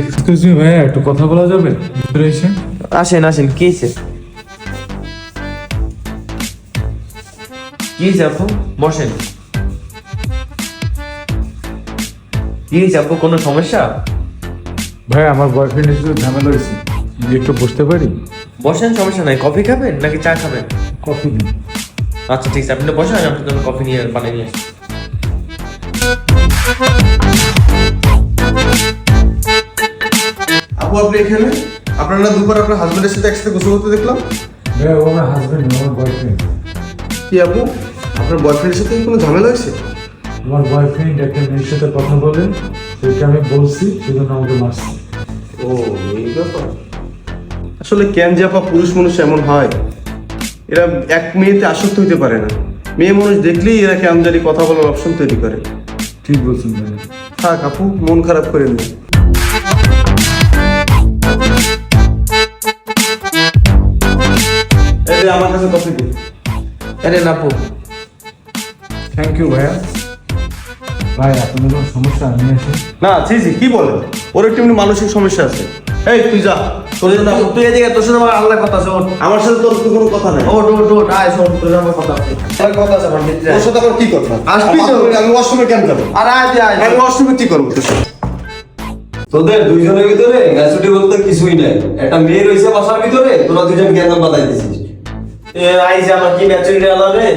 Excuse me ভাইয়া একটু কথা বলা যাবে? ভিতরে এসে। আসেন আসেন কি হয়েছে? কি হয়েছে আপু? বসেন। কি হয়েছে আপু? কোনো সমস্যা? ভাই আমার বয়ফ্রেন্ডের সাথে ঝামেলা হয়েছে। যদি একটু বসতে পারি? বসেন সমস্যা নাই। কফি খাবেন নাকি চা খাবেন? কফি দিন। আচ্ছা ঠিক আছে। আপনি বসেন আমি আপনার জন্য কফি নিয়ে বানিয়ে নিয়ে আসছি। আপু আপনি এখানে আপনারা দুপুর আপনার হাজবেন্ডের সাথে একসাথে গোসল করতে দেখলাম। ও আমার হাজবেন্ড আমার বয়ফ্রেন্ড কি আপু আপনার বয়ফ্রেন্ডের সাথে কি কোনো ঝামেলা হয়েছে? আমার বয়ফ্রেন্ড একটা মেয়ের সাথে কথা বলেন সেটা আমি বলছি সেজন্য আমাকে মারছি। ও এই ব্যাপার। আসলে কেন যে আপা পুরুষ মানুষ এমন হয়? এরা এক মেয়েতে আসক্ত হইতে পারে না। মেয়ে মানুষ দেখলেই এরা কেমন জানি কথা বলার অপশন তৈরি করে। ঠিক বলছেন ভাই। থাক আপু মন খারাপ করেন না। আরে না আপু থ্যাংক ইউ ভাইয়া। ভাই আপনাদের কোনো সমস্যা আমি আছি না জি জি কি বলেন ওর একটু এমনি মানসিক সমস্যা আছে। এই তুই যা। তোর জন্য তুই- তুই এদিকে তোর সাথে আমার আল্লাহ কথা আছে আমার সাথে তোর কোনো কথা নাই? ওঠ ওঠ ওঠ আয় শোন তোর সাথে আমার কথা আছে। আমার কথা আছে আমার ভিতরে তোর সাথে আমার কি কথা? আসবি তো? আমি ওয়াশরুমে কেন যাব? আর আয় তুই আয়। আমি ওয়াশরুমে কি করব তোর সাথে? তোদের দুইজনের ভিতরে গ্যাসুটি বলতে কিছুই নাই। একটা মেয়ে রয়েছে বাসার ভিতরে তোরা দুজন জ্ঞান বাদাই দিছিস। এ আমার কি ম্যাচুরিটি আলাদা রে?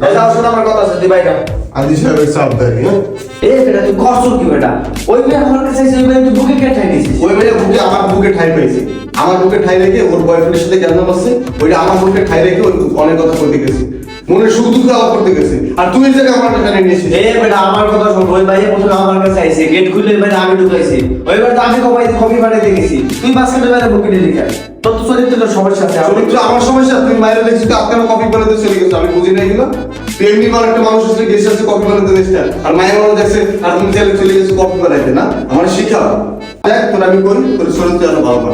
এই আমার কথা আছে তুই বাইরে আদি সাহেবের চাপ দেয় হ্যাঁ? এ বেটা তুই করছস কি বেটা? ওই মেয়ে আমার কাছে এসে ওই মেয়ে তুই বুকে কেটে নিছিস ওই মেয়ে বুকে আমার বুকে ঠাই পেয়েছে। আমার বুকে ঠাই রেখে ওর বয়ফ্রেন্ডের সাথে কেন বসছে ওইটা আমার বুকে ঠাই রেখে ওই অনেক কথা করতে গেছে। মনে সুখ দুঃখ আলাপ করতে গেছে। আর তুই জায়গায় আমার নিয়ে এসেছিস এ বেটা আমার কথা শোন ওই ভাই প্রথমে আমার কাছে আইছে গেট খুলে এবারে আমি ঢুকাইছি। ওইবার তো আমি কমাই কফি বানাইতে গেছি তুই বাস্কেটে বাইরে বুকে নিয়ে লিখা তোর তো চরিত্রের সমস্যা আছে আমি চরিত্র আমার সমস্যা তুমি মায়ের দেখছি তো আপনার কপি বানাতে চলে গেছো আমি বুঝি নাই এগুলো। তুই এমনি কোনো একটা মানুষ এসে গেছে আছে কপি বানাতে দেখছে আর মায়ের মানুষ দেখছে আর তুমি চলে গেছো কপি বানাইতে না? আমার শিখাও দেখ তোর আমি করি তোর চরিত্র আরও ভালো কর।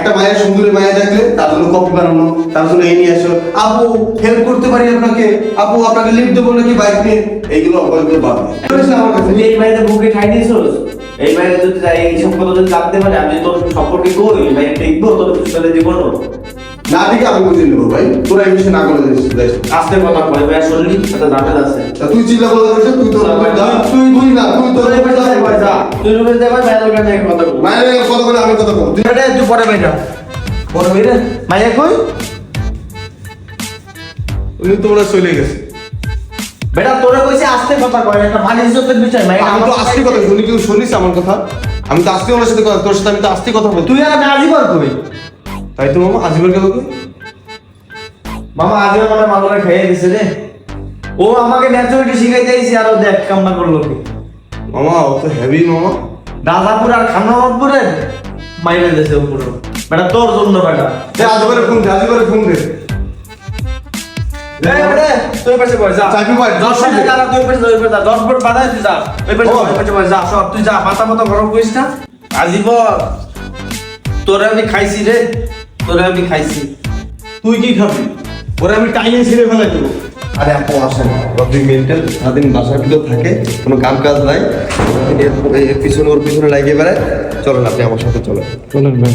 একটা মায়ের সুন্দরী মায়া দেখলে তার জন্য কপি বানানো, তার জন্য এই নিয়ে আসো। আপু হেল্প করতে পারি আপনাকে? আপু, আপনাকে লিফট দেবো নাকি বাইক নিয়ে? এইগুলো অপরাধ বাদ। আমার এই বাইরে বুকে ঠাই দিয়েছোস এই বাইরে যদি এই সম্পর্ক যদি জানতে পারে, আমি তোর সম্পর্কে কই এই দেখব, তোর পিছনে জীবন না দিকে আমি বুঝে নেব ভাই। তোরা এই বিষয়ে না করে দিস আস্তে কথা কয় ভাই শুনলি একটা ঝামেলা আছে তুই চিল্লা বলে তুই তোর তুই তুই না তুই তোর এবার যাই ভাই যা। তুই রুমে যাই ভাই বাইরে কাছে কথা কই মায়ের কথা বলে আমি কথা বলব। তুই তুই তুই পরে মাইয়া কই? উনি তো ওরা চলে গেছে। বেটা তোরা কইছে আস্তে কথা কয় একটা মান ইজ্জতের বিষয় ভাই আমি তো আস্তে কথা শুনি কেউ শুনিস আমার কথা? আমি তো আস্তে ওনার সাথে কথা তোর সাথে আমি তো আস্তে কথা বলছি তুই আর আমি আজিবার কই? তাই তো মামা আজীবন গেল কই? মামা আজিবার মানে মালরা খেয়ে দিছে রে। ও আমাকে ন্যাচুরালিটি শিখাই দিয়েছে আর ও দেখ কামনা করল কি। মামা ও তো হেভি মামা। দাদাপুর আর খানাপুরের মাইরে দিয়েছে উপরে। বেটা তোর জন্য বেটা। দে আজীবনে ফোন দে আজীবনে ফোন দে। তুই পাশে বস যা। চাকরি পাই, দশ দশ মিনিট মিনিট। দাঁড়া তুই পাশে তুই যা। দশ বাধাই তুই যা। ওই পাশে ও। ওই পাশে বস যা সব তুই যা মাথা মতো গরম করিস না। আজীবন তোরে আমি খাইছি রে। তোরে আমি খাইছি। তুই কি খাবি? ওরা আমি টাইমে ছেড়ে ফেলাই দেবো আরে আপু, আসেন। রবি মেন্টাল, সারাদিন বাসার ভিতর থাকে, কোনো কাম কাজ নাই এর পিছনে ওর পিছনে লাগিয়ে বেড়ায়। চলেন আপনি আমার সাথে চলেন। চলেন ভাই।